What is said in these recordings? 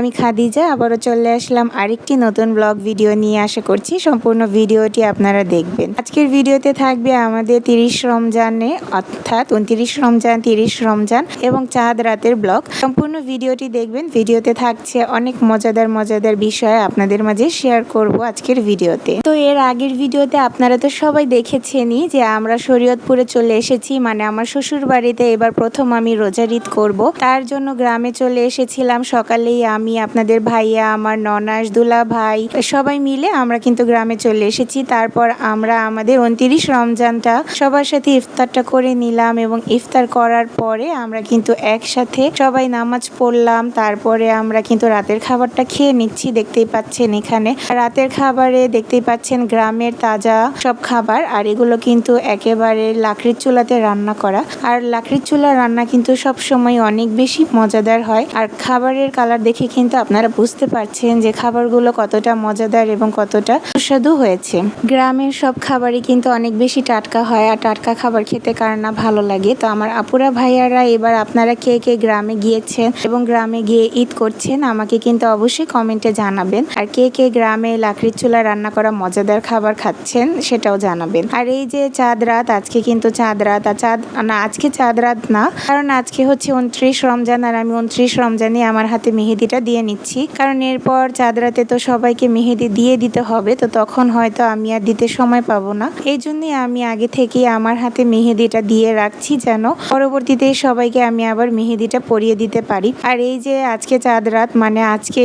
আমি খাদিজা, আবারও চলে আসলাম আরেকটি নতুন ব্লগ ভিডিও নিয়ে। আশা করছি সম্পূর্ণ ভিডিওটি আপনারা দেখবেন। আজকের ভিডিওতে থাকবে আমাদের তিরিশ রমজানে, অর্থাৎ উনত্রিশ রমজান, তিরিশ রমজান এবং চাঁদ রাতের ব্লগ। সম্পূর্ণ ভিডিওটি দেখবেন। ভিডিওতে থাকছে অনেক মজাদার মজাদার বিষয় আপনাদের মাঝে শেয়ার করব আজকের ভিডিওতে। তো এর আগের ভিডিওতে আপনারা তো সবাই দেখেছেনই যে আমরা শরীয়তপুরে চলে এসেছি মানে আমার শ্বশুর বাড়িতে এবার প্রথম আমি রোজার ঈদ করব। তার জন্য গ্রামে চলে এসেছিলাম। সকালেই আমি আপনাদের ভাইয়া, আমার ননাস, দুলা ভাই, সবাই মিলে আমরা কিন্তু গ্রামে চলে এসেছি। তারপর আমরা আমাদের উনত্রিশ রমজানটা সবার সাথে ইফতারটা করে নিলাম এবং ইফতার করার পরে আমরা কিন্তু একসাথে সবাই নামাজ পড়লাম। তারপরে আমরা কিন্তু রাতের খাবারটা খেয়ে নিচ্ছি, দেখতেই পাচ্ছেন এখানে। রাতের খাবারে দেখতেই পাচ্ছেন গ্রামের তাজা সব খাবার, আর এগুলো কিন্তু একেবারে লাকড়ির চুলাতে রান্না করা। আর লাকড়ির চুলা রান্না কিন্তু সব সময় অনেক বেশি মজাদার হয়। আর খাবারের কালার দেখে কিন্তু আপনারা বুঝতে পারছেন যে খাবারগুলো কতটা মজাদার এবং কতটা সুস্বাদু হয়েছে। গ্রামের সব খাবারই কিন্তু অনেক বেশি টাটকা হয় আর টাটকা খাবার খেতে কার না ভালো লাগে। তো আমার আপুরা ভাইয়ারা এবার আপনারা কে কে গ্রামে গিয়েছেন এবং গ্রামে গিয়ে ঈদ করছেন আমাকে কিন্তু অবশ্যই কমেন্টে জানাবেন। আর কে কে গ্রামে লাকড়ির চুলা রান্না করা মজাদার খাবার খাচ্ছেন সেটাও জানাবেন। আর এই যে চাঁদ রাত, আজকে কিন্তু চাঁদ রাত। আর চাঁদ, না, আজকে চাঁদ রাত না, কারণ আজকে হচ্ছে উনত্রিশ রমজান আর আমি উনত্রিশ রমজানে আমার হাতে মেহেদিটা দিয়ে নিচ্ছি। কারণ এরপর চাঁদ রাতে তো সবাইকে মেহেদি দিয়ে দিতে হবে, তো তখন হয়তো আমি আর দিতে সময় পাবো না। এই জন্যই আমি আগে থেকে আমার হাতে মেহেদিটা দিয়ে রাখছি যেন পরবর্তীতে সবাইকে আমি আবার মেহেদিটা পরিয়ে দিতে পারি। আর এই যে আজকে চাঁদ রাত মানে আজকে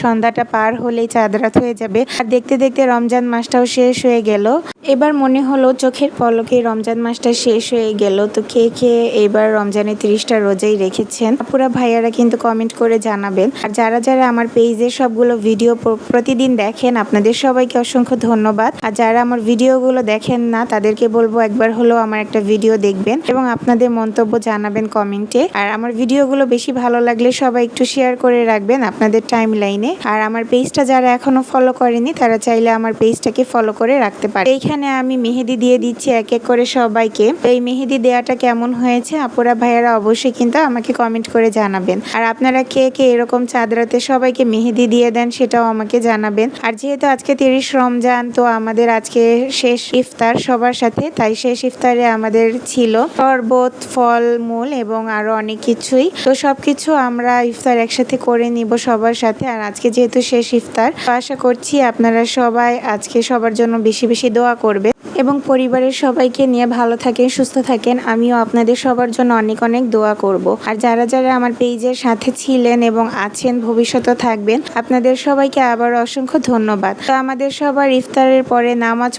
সন্ধ্যাটা পার হলেই চাঁদ রাত হয়ে যাবে। আর দেখতে দেখতে রমজান মাসটাও শেষ হয়ে গেল। এবার মনে হলো চোখের পলকে রমজান মাসটা শেষ হয়ে গেল, তো কে কে এবার রমজানের তিরিশটা রোজাই রেখেছেন? পুরা ভাইয়ারা কিন্তু কমেন্ট করে জানাবেন। আর যারা যারা আমার পেজে সবগুলো ভিডিও প্রতিদিন দেখেন, আপনাদের সবাইকে অসংখ্য ধন্যবাদ। আর যারা আমার ভিডিওগুলো দেখেন না, তাদেরকে বলব একবার হলেও আমার একটা ভিডিও দেখবেন এবং আপনাদের মন্তব্য জানাবেন কমেন্টে আর আমার ভিডিওগুলো বেশি ভালো লাগলে সবাই একটু শেয়ার করে রাখবেন আপনাদের টাইম লাইনে আর আমার পেজটা যারা এখনও ফলো করেনি, তারা চাইলে আমার পেজটাকে ফলো করে রাখতে পারে। এইখানে আমি মেহেদি দিয়ে দিচ্ছি এক এক করে সবাইকে। তো এই মেহেদি দেওয়াটা কেমন হয়েছে আপুরা ভাইয়ারা অবশ্যই কিন্তু আমাকে কমেন্ট করে জানাবেন। আর আপনারা কে কে এরকম চাঁদরাতে সবাইকে মেহেদি দিয়ে দেন সেটাও আমাকে জানাবেন। আর যেহেতু আজকে তিরিশ রমজান, তো আমাদের আজকে শেষ ইফতার সবার সাথে, তাই শেষ ইফতারে আমাদের ছিল শরবত, ফল, মূল এবং আরও অনেক কিছুই। তো সবকিছু আমরা ইফতার একসাথে করে নিব সবার সাথে। আর আজকে যেহেতু শেষ ইফতার আশা করছি আপনারা সবাই আজকে সবার জন্য বেশি বেশি দোয়া করবে এবং পরিবারের সবাইকে নিয়ে ভালো থাকেন, সুস্থ থাকেন, আমিও আপনাদের সবার জন্য অনেক অনেক দোয়া করব। আর যারা যারা আমার পেজের সাথে ছিলেন এবং আছেন ভবিষ্যতে থাকবেন, আপনাদের সবাইকে আবার অসংখ্য ধন্যবাদ। তো আমাদের সবার ইফতারের পরে নামাজ